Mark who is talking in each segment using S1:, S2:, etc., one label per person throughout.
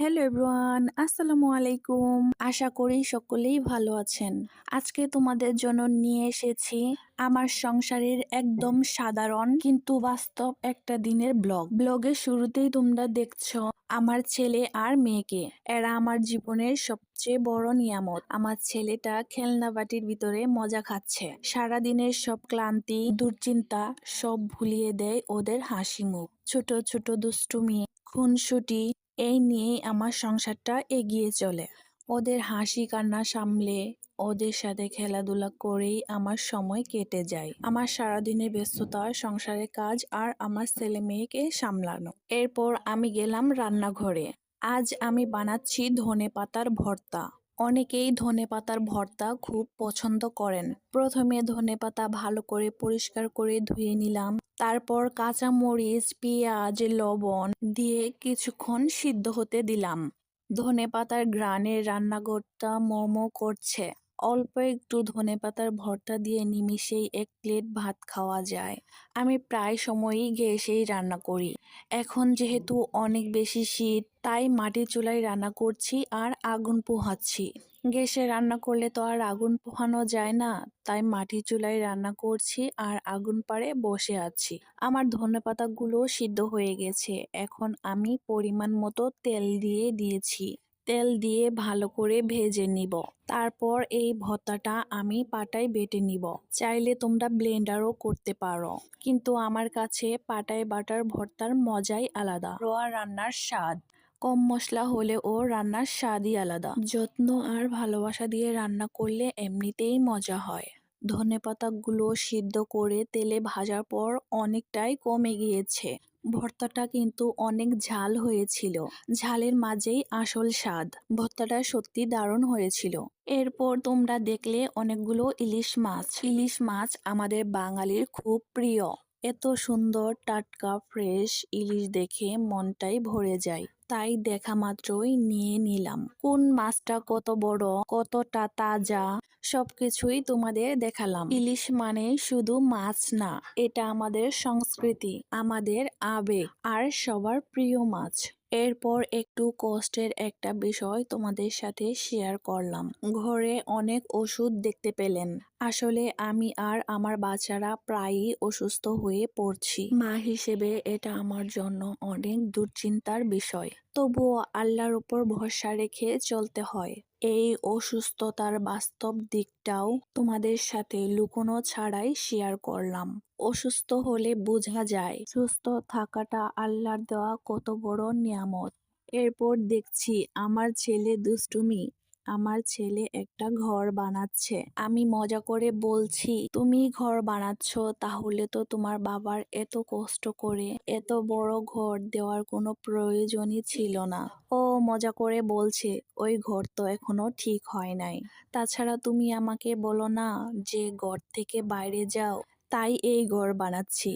S1: Hello everyone, আসসালামু আলাইকুম। আশা করি সকলেই ভালো আছেন। আজকে তোমাদের জন্য নিয়ে এসেছি আমার সংসারের একদম সাধারণ কিন্তু বাস্তব একটা দিনের ব্লগ। ব্লগের শুরুতেই তোমরা দেখছ আমার ছেলে আর মেয়েকে। এরা আমার জীবনের সবচেয়ে বড় নিয়ামত। আমার ছেলেটা খেলনা বাটির ভিতরে মজা খাচ্ছে। সারা দিনের সব ক্লান্তি, দুশ্চিন্তা সব ভুলিয়ে দেয় ওদের হাসি মুখ। ছোট ছোট দুষ্টুমি, খুনসুটি এই নিয়েই আমার সংসারটা এগিয়ে চলে। ওদের হাসি কান্না সামলে ওদের সাথে খেলাধুলা করেই আমার সময় কেটে যায়। আমার সারাদিনের ব্যস্ততা, সংসারের কাজ আর আমার ছেলে মেয়েকে সামলানো। এরপর আমি গেলাম রান্নাঘরে। আজ আমি বানাচ্ছি ধনে পাতার ভর্তা। অনেকেই ধনে পাতার ভর্তা খুব পছন্দ করেন। প্রথমে ধনে পাতা ভালো করে পরিষ্কার করে ধুয়ে নিলাম। তারপর কাঁচা মরিচ, পেঁয়াজ, লবণ দিয়ে কিছুক্ষণ সিদ্ধ হতে দিলাম। ধনে পাতার গ্রানের রান্নাঘরটা মোমো করছে। অল্প একটু ধনে পাতার ভর্তা দিয়ে নিমিষেই এক প্লেট ভাত খাওয়া যায়। আমি প্রায় সময়ই গ্যাসেই রান্না করি। এখন যেহেতু অনেক বেশি শীত, তাই মাটির চুলায় রান্না করছি আর আগুন পোহাচ্ছি। গ্যাসে রান্না করলে তো আর আগুন পোহানো যায় না, তাই মাটির চুলায় রান্না করছি আর আগুন পাড়ে বসে আছি। আমার ধনেপাতাগুলো সিদ্ধ হয়ে গেছে, এখন আমি পরিমাণ মতো তেল দিয়ে দিয়েছি। তেল দিয়ে ভালো করে ভেজে নিব। তারপর এই ভর্তাটা আমি পাটায় বেটে নিব। চাইলে তোমরা ব্লেন্ডারও করতে পারো। কিন্তু আমার কাছে পাটায় বাটার ভর্তার মজাই আলাদা। রোয়া রান্নার স্বাদ। কম মশলা হলে ও রান্নার স্বাদই আলাদা। যত্ন আর ভালোবাসা দিয়ে রান্না করলে এমনিতেই মজা হয়। ধনে পাতাগুলো সিদ্ধ করে তেলে ভাজার পর অনেকটাই কমে গিয়েছে। ভর্তাটা কিন্তু অনেক ঝাল হয়েছিল। ঝালের মাঝেই আসল স্বাদ। ভর্তাটা সত্যি দারুণ হয়েছিল। এরপর তোমরা দেখলে অনেকগুলো ইলিশ মাছ। ইলিশ মাছ আমাদের বাঙালির খুব প্রিয়। এত সুন্দর টাটকা, ফ্রেশ ইলিশ দেখে মনটাই ভরে যায়। তাই দেখা মাত্রই নিয়ে নিলাম। কোন মাছটা কত বড়, কতটা তাজা, সবকিছুই তোমাদের দেখালাম। ইলিশ মানে শুধু মাছ না, এটা আমাদের সংস্কৃতি, আমাদের আবেগ, আর সবার প্রিয় মাছ। এরপর একটু কষ্টের একটা বিষয় তোমাদের সাথে শেয়ার করলাম। ঘরে অনেক ওষুধ দেখতে পেলেন। আসলে আমি আর আমার বাচ্চারা প্রায়ই অসুস্থ হয়ে পড়ছি। মা হিসেবে এটা আমার জন্য অনেক দুশ্চিন্তার বিষয়। তবুও আল্লাহর উপর ভরসা রেখে চলতে হয়। এই অসুস্থতার বাস্তব দিকটাও তোমাদের সাথে লুকোনো ছাড়াই শেয়ার করলাম। অসুস্থ হলে বোঝা যায়, সুস্থ থাকাটা আল্লাহর দেওয়া কত বড় নিয়ামত। এরপর দেখছি আমার ছেলে দুষ্টুমি, আমার ছেলে একটা ঘর বানাচ্ছে। আমি মজা করে বলছি, তুমি ঘর বানাচ্ছ, তাহলে তো তোমার বাবার এত কষ্ট করে এত বড় ঘর দেওয়ার কোনো প্রয়োজনই ছিল না। ও মজা করে বলছে, ওই ঘর তো এখনও ঠিক হয় নাই। তাছাড়া তুমি আমাকে বলো না যে ঘর থেকে বাইরে যাও, তাই এই ঘর বানাচ্ছি।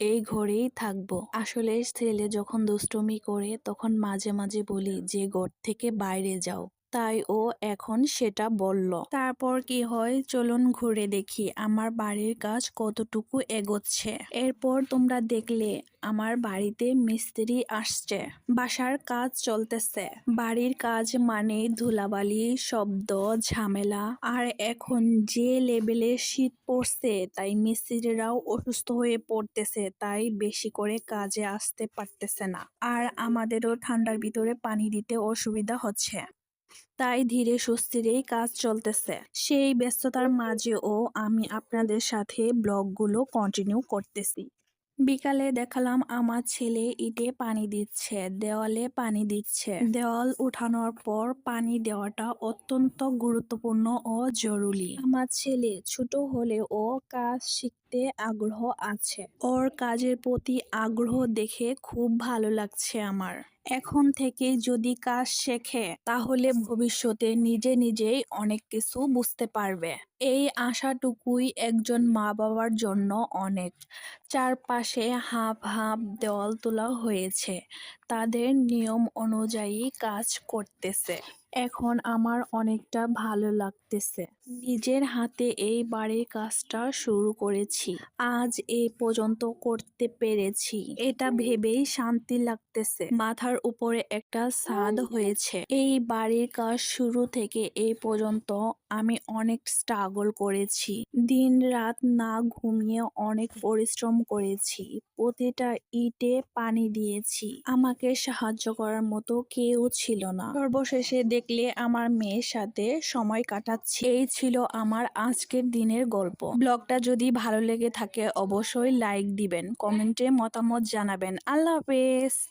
S1: এই ঘরেই থাকব। আসলে ছেলে যখন দুষ্টমি করে, তখন মাঝে মাঝে বলি যে, ঘর থেকে বাইরে যাও। তাই ও এখন সেটা বলল। তারপর কি হয়? চলুন ঘুরে দেখি আমার বাড়ির কাজ কতটুকু এগোচ্ছে। এরপর তোমরা দেখলে আমার বাড়িতে মিস্ত্রি আসছে। বাসার কাজ চলতেছে। বাড়ির কাজ মানে ধুলাবালি, শব্দ, ঝামেলা। আর এখন যে লেভেলে শীত পড়ছে, তাই মিস্ত্রিরাও অসুস্থ হয়ে পড়তেছে, তাই বেশি করে কাজে আসতে পারতেছে না। আর আমাদেরও ঠান্ডার ভিতরে পানি দিতে অসুবিধা হচ্ছে। তাই ধীরে সুস্থিরেই কাজ চলতেছে। সেই ব্যস্ততার মাঝেও আমি আপনাদের সাথে ব্লগগুলো কন্টিনিউ করতেছি। বিকালে দেখালাম আমার ছেলে ইটে পানি দিচ্ছে, দেওয়ালে পানি দিচ্ছে। দেওয়াল উঠানোর পর পানি দেওয়াটা অত্যন্ত গুরুত্বপূর্ণ ও জরুরি। আমার ছেলে ছোট হলে ও কাজ শিখতে আগ্রহ আছে। ওর কাজের প্রতি আগ্রহ দেখে খুব ভালো লাগছে আমার। এখন থেকে যদি কাজ শেখে, তাহলে ভবিষ্যতে নিজে নিজেই অনেক কিছু বুঝতে পারবে। এই আশাটুকুই একজন মা বাবার জন্য অনেক। চারপাশে হাফ হাফ দেওয়াল তোলা হয়েছে। তাদের নিয়ম অনুযায়ী কাজ করতেছে। এখন আমার অনেকটা ভালো লাগতেছে। নিজের হাতে এই বাড়ির কাজটা শুরু করেছি। আজ এ পর্যন্ত করতে পেরেছি। এটা ভেবেই শান্তি লাগতেছে। মাথার উপরে একটা স্বাদ হয়েছে। এই বাড়ির কাজ শুরু থেকে এই পর্যন্ত আমি অনেক স্ট্রাগল করেছি। দিন রাত না ঘুমিয়ে অনেক পরিশ্রম করেছি। প্রতিটা ইটে পানি দিয়েছি। আমাকে সাহায্য করার মতো কেউ ছিল না। সর্বশেষে দেখলে আমার মেয়ের সাথে সময় কাটাচ্ছি। এই ছিল আমার আজকের দিনের গল্প। ব্লগটা যদি ভালো লেগে থাকে অবশ্যই লাইক দিবেন, কমেন্টে মতামত জানাবেন। আল্লাহ হাফেজ!